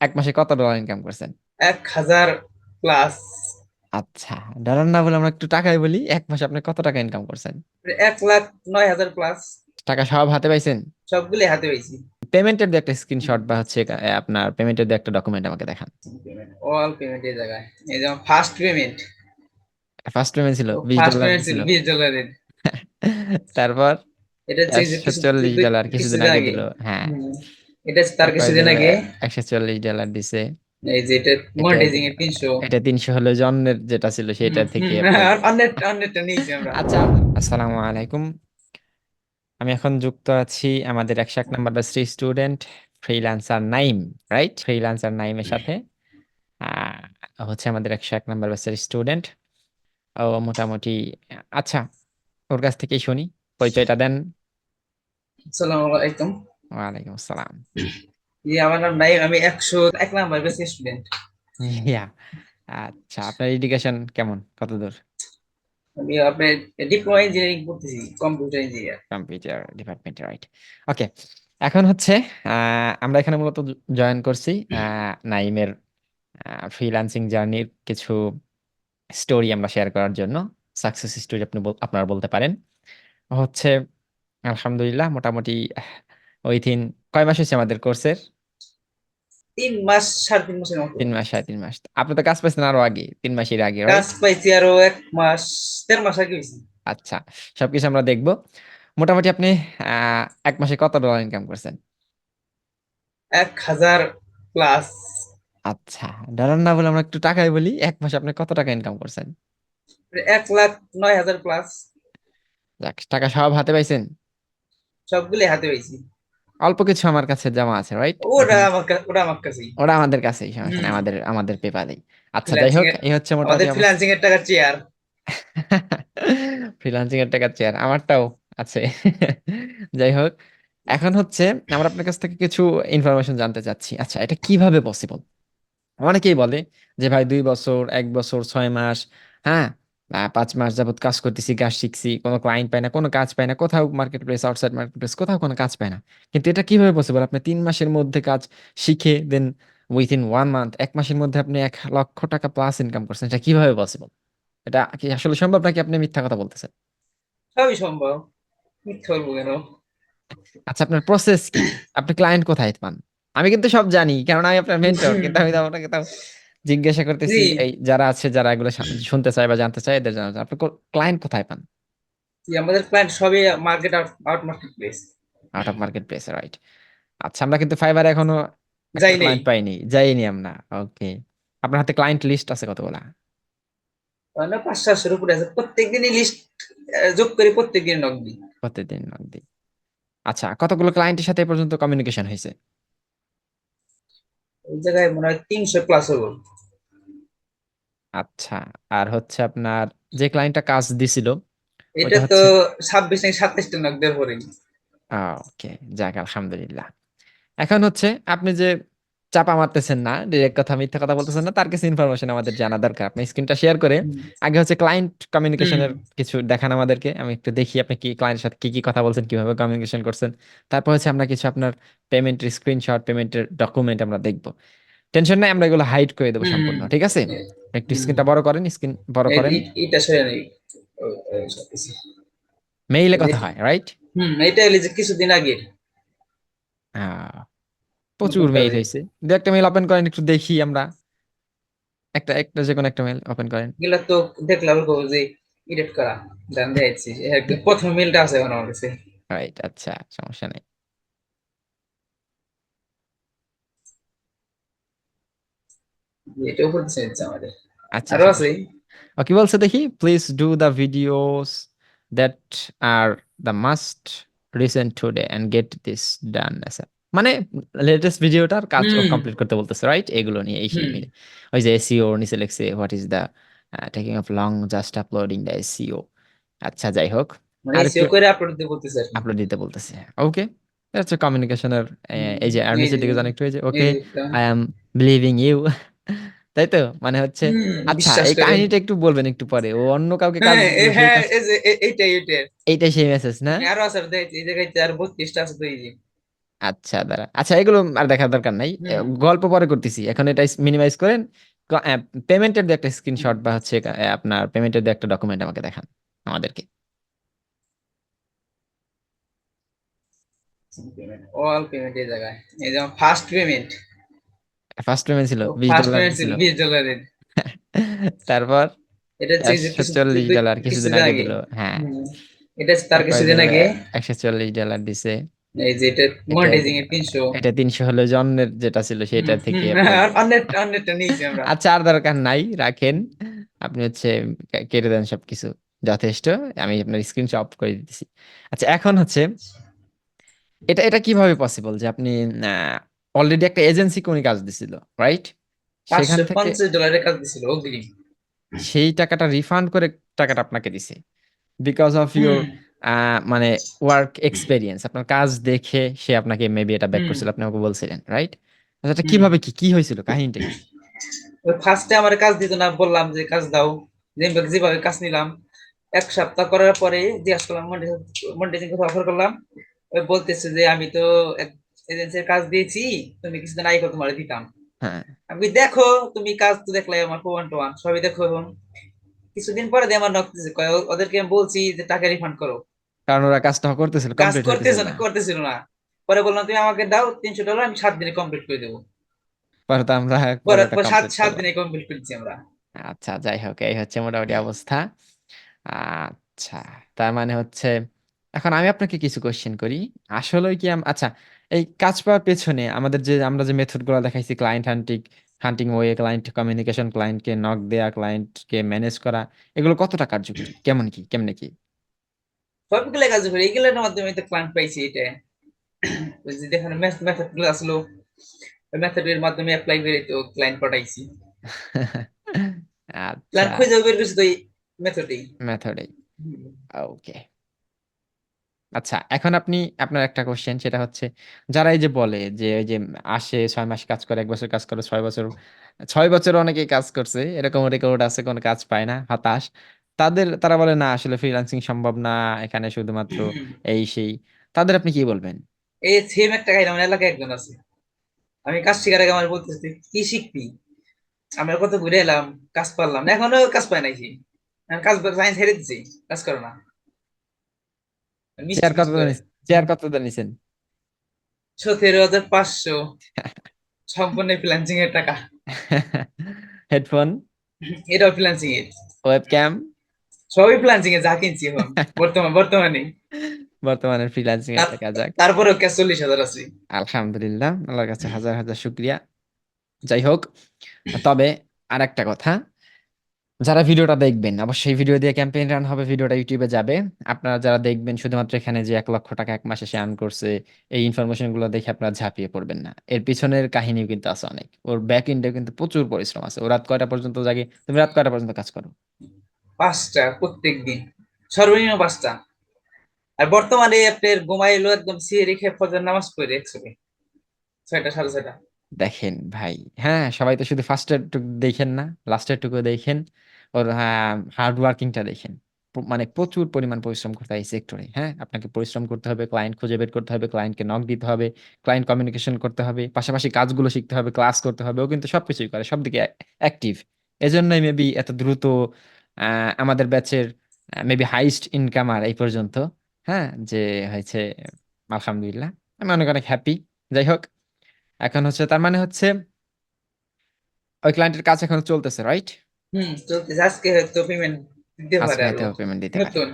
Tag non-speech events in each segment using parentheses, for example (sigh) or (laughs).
এক মাসে কত ডলার ইনকাম করছেন? এক হাজার প্লাস আচ্ছা ডলার না বলে আমরা একটু টাকায় বলি এক মাসে আপনি কত টাকা ইনকাম করছেন? এক লাখ নয় হাজার প্লাস টাকা সব হাতে পাইছেন? সবগুলি হাতে পাইছি। পেমেন্টের দিয়ে একটা স্ক্রিনশট বা হচ্ছে আপনার পেমেন্টের দিয়ে একটা ডকুমেন্ট আমাকে দেখান। অল পেমেন্ট এই জায়গায়। এই যেমন ফার্স্ট পেমেন্ট ফার্স্ট পেমেন্ট ছিল বিশ ফার্স্ট ডলার ছিল। ছিল বিশ ডলারের (laughs) তারপর? এটা হচ্ছে এই যে একশো কিছু- চল্লিশ দুই- ডলার কিছুদিন আগে দিল হ্যাঁ। এটা তার কিছুদিন আগে। একশো চল্লিশ ডলার দিছে। এই যে এটা মনিটাইজিং এর তিনশো। এটা তিনশো হলো জন্মের যেটা ছিল সেটা থেকে অনেক অনেকটা নিয়েছি আমরা। আচ্ছা আসসালামু আলাইকুম। আমি এখন যুক্ত আছি আমাদের একশো এক নাম্বার ব্যাচের student freelancer Naim right freelancer নাইমের সাথে। হচ্ছে আমাদের একশো এক নাম্বার ব্যাচের স্টুডেন্ট ও মোটামুটি আচ্ছা ওর কাছ থেকেই শুনি। পরিচয়টা দেন। আসসালামু আলাইকুম। ওয়ালাইকুম আসসালাম। জি আমার নাম নাই আমি একশো এক নাম্বার বেসি স্টুডেন্ট। ইয়া আচ্ছা আপনার এডুকেশন কেমন? কতদূর? আমি আপনার ডিপ্লোমা ইঞ্জিনিয়ারিং করতেছি কম্পিউটার ইঞ্জিনিয়ার কম্পিউটার ডিপার্টমেন্টে রাইট ওকে এখন হচ্ছে আমরা এখানে মূলত জয়েন করছি নাইমের ফ্রিল্যান্সিং জার্নির কিছু স্টোরি আমরা শেয়ার করার জন্য। সাকসেস স্টোরি আপনি আপনারা বলতে পারেন। হচ্ছে আলহামদুলিল্লাহ মোটামুটি উইথিন কয় মাস হয়েছে আমাদের কোর্সের? তিন মাস সাড়ে তিন মাসের মতো। তিন মাস সাড়ে তিন মাস। আপনি তো কাজ পাইছেন আরও আগে তিন মাসের আগে? কাজ পাইছি আরও এক মাস দেড় মাস আগে আচ্ছা সবকিছু আমরা দেখব। মোটামুটি আপনি এক মাসে কত ডলার ইনকাম করছেন? এক হাজার প্লাস আচ্ছা ডলার না বলে আমরা একটু টাকায় বলি এক মাসে আপনি কত টাকা ইনকাম করছেন? এক লাখ নয় হাজার প্লাস টাকা সব হাতে পাইছেন? সবগুলি হাতে পাইছি। অল্প কিছু আমার কাছে জমা আছে রাইট ওটা আমার ওটা আমার কাছেই। ওরা আমাদের কাছেই সমস্যা নেই। আমাদের আমাদের পেপারেই আচ্ছা যাই হোক এই হচ্ছে মোটামুটি আমাদের ফ্রিল্যান্সিং এর টাকা চেয়ার ফ্রিল্যান্সিং এর টাকা চেয়ার আমারটাও আছে। (laughs) যাই হোক এখন হচ্ছে আমরা আপনার কাছ থেকে কিছু ইনফরমেশন জানতে চাচ্ছি। আচ্ছা এটা কীভাবে পসিবল অনেকেই বলে যে ভাই দুই বছর এক বছর ছয় মাস হ্যাঁ? পাঁচ মাস যাবত কাজ করতেছি কাজ শিখছি কোনো ক্লায়েন্ট পাই না কোনো কাজ পাই না কোথাও market place outside market place কোথাও কোনো কাজ পাই না। কিন্তু এটা কীভাবে পসিবল আপনি তিন মাসের মধ্যে কাজ শিখে দেন উইথিন ওয়ান মান্থ এক মাসের মধ্যে আপনি এক লক্ষ টাকা প্লাস ইনকাম করছেন এটা কীভাবে পসিবল এটা কি আসলে সম্ভব নাকি আপনি মিথ্যা কথা বলতেছেন? সবই সম্ভব। মিথ্যা বলব কেন? আচ্ছা আপনার প্রসেস কি? আপনি ক্লায়েন্ট কোথায় পান? আমি কিন্তু সব জানি কারণ আমি আপনার মেন্টর কিন্তু আমি তো আপনাকে তাও জিজ্ঞাসা করতেছি এই যারা আছে যারা এগুলো শুনতে চায় বা জানতে চায় এদের জানা আপনি ক্লায়েন্ট কোথায় পান? আমাদের ক্লায়েন্ট সবই market out market place out of market place right আচ্ছা আমরা কিন্তু ফাইবার এখনও ক্লায়েন্ট পাইনি। যাইনি আমরা ওকে আপনার হাতে ক্লায়েন্ট লিস্ট আছে কতগুলা? মানে পাঁচ সাতশোর উপরে আছে। প্রত্যেকদিনই লিস্ট যোগ করে প্রত্যেকদিন নক দিই। প্রতিদিন নগদি আচ্ছা কতগুলো ক্লায়েন্টের সাথে পর্যন্ত কমিউনিকেশন হয়েছে? ওই জায়গায় মনে হয় তিনশো প্লাস আচ্ছা আর হচ্ছে আপনার যে ক্লায়েন্টটা কাজ দিছিল এটা ওইটা তো হচ্ছে- ছাব্বিশ থেকে সাতাইশটা নক দেওয়ার পরে ওকে যাক আলহামদুলিল্লাহ। এখন হচ্ছে আপনি যে চাপা মারতেছেন না ডিরেক্ট কথা মিথ্যা কথা বলতেছেন না তার কিছু ইনফরমেশন আমাদের জানা দরকার। আপনি স্ক্রিনটা শেয়ার করে আগে হচ্ছে ক্লায়েন্ট কমিউনিকেশনের কিছু দেখান আমাদেরকে। আমি একটু দেখি আপনি কি ক্লায়েন্টের সাথে কি কি কথা বলছেন কীভাবে কমিউনিকেশন করছেন। তারপর হচ্ছে আমরা কিছু আপনার পেমেন্টের স্ক্রিনশট পেমেন্টের ডকুমেন্ট আমরা দেখব। টেনশন নাই আমরা এগুলো হাইড করে দেবো সম্পূর্ণ ঠিক আছে? একটু স্ক্রিনটা বড় করেন স্ক্রিন বড় করেন। এটা সরে নেই। মেইলে কথা হয় রাইট হুম এটা হলো যে কিছুদিন আগে। প্রচুর মেইল হয়েছে দু একটা মেইল ওপেন করেন একটু দেখি আমরা। একটা একটা যে কোনো একটা মেইল ওপেন করেন। এগুলা তো দেখলাম যে এডিট করা জান দিয়েছি প্রথম মেলটা আছে এখন আমার কাছে। রাইট আচ্ছা সমস্যা নেই। এটা উপর দিচ্ছে আমাদের। আচ্ছা। আরও আছে? কি বলছে দেখি please do the videos that are the most recent today and get this done মানে লেটেস্ট ভিডিওটার কাজ কমপ্লিট করতে বলতেছে রাইট এগুলো নিয়ে এই মিলে। ওই যে এসইও নিচে লিখছে what is the taking of long just uploading the SEO আচ্ছা যাই হোক। মানে আর এসিও আপলোড দিতে বলতেছে ওকে হচ্ছে কমিউনিকেশনের এই যে আর নিচের দিকে যে এই okay I am believing you তাই তো মানে হচ্ছে আচ্ছা এই কাহিনীটা একটু বলবেন একটু পরে। ও অন্য কাউকে কাজ হ্যাঁ হ্যাঁ এই যে এইটাই এইটাই। সেই মেসেজ না? আরও আছে এই জায়গায় আর বত্রিশটা আছে এই আচ্ছা দাঁড়া। আচ্ছা এগুলো আর দেখার দরকার নাই। গল্প পরে করতেছি। এখন এটা মিনিমাইজ করেন। পেমেন্টের দিয়ে একটা স্ক্রিনশট বা হচ্ছে আপনার পেমেন্টের দিয়ে একটা ডকুমেন্ট আমাকে দেখান আমাদেরকে। অল পেমেন্ট এই জায়গায়। এই যেমন ফার্স্ট পেমেন্ট ফার্স্ট পেমেন্ট ছিল বিশ ফার্স্ট ডলার ছিল। ডলারের তারপর এটা হচ্ছে যে একশো কিছু- চল্লিশ দুই- ডলার কিছুদিন আগে দিল হ্যাঁ। এটা তার কিছুদিন আগে। একশো চল্লিশ ডলার দিছে। এই যে এটা মনিটাইজিং এর তিনশো। এটা তিনশো হলো জন্মের যেটা ছিল সেটা থেকে অনেক অনেকটা নিয়েছি আমরা। আচ্ছা আর দরকার নাই রাখেন। আপনি হচ্ছে কেটে দেন সবকিছু যথেষ্ট। আমি আপনার স্ক্রিন অফ করে দিতেছি। আচ্ছা এখন হচ্ছে এটা এটা কীভাবে পসিবল যে আপনি অলরেডি একটা এজেন্সি কোন কাজ দিছিল রাইট সেখান থেকে ডলারের কাজ দিছিল অগ্রিম সেই টাকাটা রিফান্ড করে টাকাটা আপনাকে দিছে। বিকজ অফ ইউর মানে ওয়ার্ক এক্সপেরিয়েন্স আপনার কাজ দেখে সে আপনাকে মেবি এটা ব্যাক করছিল আপনি আমাকে বলছিলেন রাইট আচ্ছা এটা কীভাবে কি কি হয়েছিল কাহিনীটা? কি ফার্স্টে আমার কাজ দিত না বললাম যে কাজ দাও। যেভাবে যেভাবে কাজ নিলাম। এক সপ্তাহ করার পরে জিজ্ঞাসা করলাম মন্ডিজিং কথা অফার করলাম। বলতেছে যে আমি তো এজেন্সির কাজ দিয়েছি তুমি কিছুদিন আগে তোমার দিতাম। হ্যাঁ। আমি দেখো তুমি কাজ তো দেখলে আমার ওয়ান টু ওয়ান সবই দেখো এখন কিছুদিন পরে দিয়ে আমার নকতেছে কয় ওদেরকে আমি বলছি যে টাকা রিফান্ড করো। কারণ ওরা কাজটা করতেছিল কাজ কমপ্লিট করতেছে না করতেছিল না। পরে বললাম তুমি আমাকে দাও তিনশো ডলার আমি সাত দিনে কমপ্লিট করে দেবো। পরে তো আমরা সাত সাত দিনে কমপ্লিট করেছি আমরা। আচ্ছা যাই হোক এই হচ্ছে মোটামুটি অবস্থা। আচ্ছা তার মানে হচ্ছে এখন আমি আপনাকে কিছু কোশ্চেন করি। আসলে কি আম- আচ্ছা এই কাজ পাওয়ার পেছনে আমাদের যে আমরা যে মেথডগুলো দেখাইছি client hunting hunting way client communication ক্লায়েন্টকে নক দেয়া ক্লায়েন্টকে ম্যানেজ করা এগুলো কতটা কার্যকরী? কেমন কি কেমনে কি? সবগুলো কাজ করে এইগুলোর মাধ্যমে তো ক্লায়েন্ট পাইছি এটা। ওই যে দেখেন মেথডগুলো আসলো। ওই মেথডের মাধ্যমে অ্যাপ্লাই করে তো ক্লায়েন্ট পাঠাইছি। (laughs) আচ্ছা। ক্লায়েন্ট খুঁজে বের করছি তো এই মেথডেই ওকে আচ্ছা এখন আপনি, আপনার একটা কোশ্চেন সেটা হচ্ছে, যারা এই যে বলে যে ওই যে আসে ছয় মাস কাজ করে, এক বছর কাজ করে, ছয় বছর ছয় বছর অনেকেই কাজ করছে, এরকম রেকর্ড আছে, কোনো কাজ পায় না, হতাশ, তাদের, তারা বলে না, আসলে ফ্রিল্যান্সিং সম্ভব না, এখানে শুধুমাত্র এই সেই, তাদের আপনি কি বলবেন? এই সেম একটা এলাকায় একজন আছে। আমি কাজ শিখার আগে আমার কি শিখবি? আমরা কত ঘুরে এলাম, কাজ পারলাম এখনও কাজ পাই নাই আমি কাজ সায়েন্স ছেড়ে দিচ্ছি কাজ করো না। চেয়ার কত চেয়ার কত নিছেন? সতেরো হাজার পাঁচশো। সম্পূর্ণ ফ্রিল্যান্সিং এর টাকা। (laughs) হেডফোন এটাও ফ্রিল্যান্সিং এর। ওয়েব ক্যাম সবই ফ্রিল্যান্সিং এ যা কিনছি এখন। (laughs) বর্তমান বর্তমানে বর্তমানে ফ্রিল্যান্সিং এর টাকা যাক। তারপরেও ক্যাশ চল্লিশ হাজার আছে। আলহামদুলিল্লাহ আল্লাহর কাছে হাজার হাজার শুক্রিয়া। যাই হোক তবে আর একটা কথা। যারা ভিডিওটা দেখবেন অবশ্যই ভিডিও দিয়ে ক্যাম্পেইন রান হবে ভিডিওটা ইউটিউবে যাবে। আপনারা যারা দেখবেন শুধুমাত্র এখানে যে এক লক্ষ টাকা এক মাসে সে আর্ন করছে এই ইনফরমেশনগুলো দেখে আপনারা ঝাঁপিয়ে পড়বেন না। এর পিছনের কাহিনীও কিন্তু আছে অনেক। ওর ব্যাক এন্ডে কিন্তু প্রচুর পরিশ্রম আছে। ও রাত কয়টা পর্যন্ত জাগে? তুমি রাত কয়টা পর্যন্ত কাজ করো? পাঁচটা প্রত্যেক দিন সর্বনিম্ন পাঁচটা। আর বর্তমানে আপনার ঘুমাইলো একদম সিয়ে রেখে ফজর নামাজ পড়ে একসঙ্গে ছয়টা সাড়ে ছয়টা। দেখেন ভাই হ্যাঁ সবাই তো শুধু ফার্স্টের টুকু দেখেন না লাস্টের টুকু দেখেন। ওর হার্ড ওয়ার্কিংটা দেখেন। মানে প্রচুর পরিমাণ পরিশ্রম করতে হয় এই সেক্টরে হ্যাঁ? আপনাকে পরিশ্রম করতে হবে ক্লায়েন্ট খুঁজে বের করতে হবে ক্লায়েন্টকে নক দিতে হবে ক্লায়েন্ট কমিউনিকেশন করতে হবে, পাশাপাশি কাজগুলো শিখতে হবে ক্লাস করতে হবে, ও কিন্তু সবকিছুই করে, সব দিকে অ্যাক্টিভ এজন্যই মেবি এত দ্রুত আমাদের ব্যাচের মেবি হাইস্ট ইনকামার এই পর্যন্ত হ্যাঁ? যে হয়েছে, আলহামদুলিল্লাহ, আমি অনেক অনেক হ্যাপি যাই হোক, এখন হচ্ছে, তার মানে হচ্ছে, ওই ক্লায়েন্টের কাজ এখন চলতেছে রাইট হম চলতেছে। আজকে হয়তো পেমেন্ট দিতে আজকে হয়তো আরও। পেমেন্ট দিতে পারে। নতুন।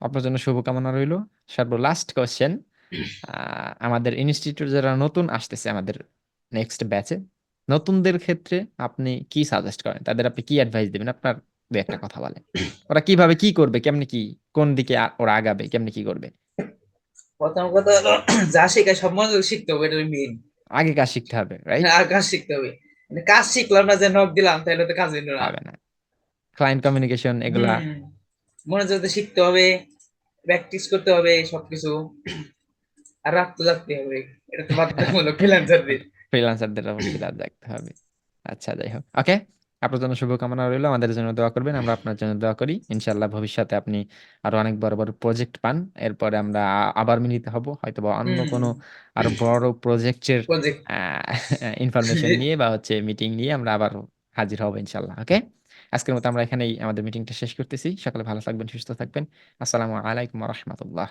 আপনার জন্য শুভকামনা রইল। সর্ব লাস্ট কোশ্চেন আমাদের ইনস্টিটিউট যারা নতুন আসতেছে আমাদের নেক্সট ব্যাচে নতুনদের ক্ষেত্রে আপনি কি সাজেস্ট করেন? তাদের আপনি কি অ্যাডভাইস দিবেন? আপনার দু একটা কথা বলেন। ওরা কীভাবে কি করবে? কেমনে কি কোন দিকে ওরা আগাবে? কেমনে কি করবে? প্রথম কথা হলো যা শেখায় সব মনোযোগ শিখতে হবে এটা মেইন আগে কাজ শিখতে হবে রাইট আর কাজ শিখতে হবে। কাজ শিখলাম না যে নক দিলাম তাহলে তো কাজ হইল না। হবে না। ক্লায়েন্ট কমিউনিকেশন এগুলা। মনোযোগ শিখতে হবে প্র্যাকটিস করতে হবে সবকিছু। আর রাত তো জাগতে হবে এটা তো বাধ্যতামূলক ফ্রিল্যান্সারদের ফ্রিল্যান্সারদের রাত জাগতে হবে। আচ্ছা যাই হোক। ওকে আপনার জন্য শুভকামনা রইল। আমাদের জন্য দোয়া করবেন। আমরা আপনার জন্য দোয়া করি। ইনশাল্লাহ ভবিষ্যতে আপনি আরও অনেক বড় বড় প্রজেক্ট পান। এরপরে আমরা আবার মিলিত হব। হয়তো বা অন্য কোনো আরও বড় প্রজেক্টের প্রজেক্ট ইনফরমেশন নিয়ে বা হচ্ছে মিটিং নিয়ে আমরা আবার হাজির হব ইনশাল্লাহ ওকে আজকের মতো আমরা এখানেই আমাদের মিটিংটা শেষ করতেছি। সকালে ভালো থাকবেন সুস্থ থাকবেন। আসসালামু আলাইকুম রহমতুল্লাহ।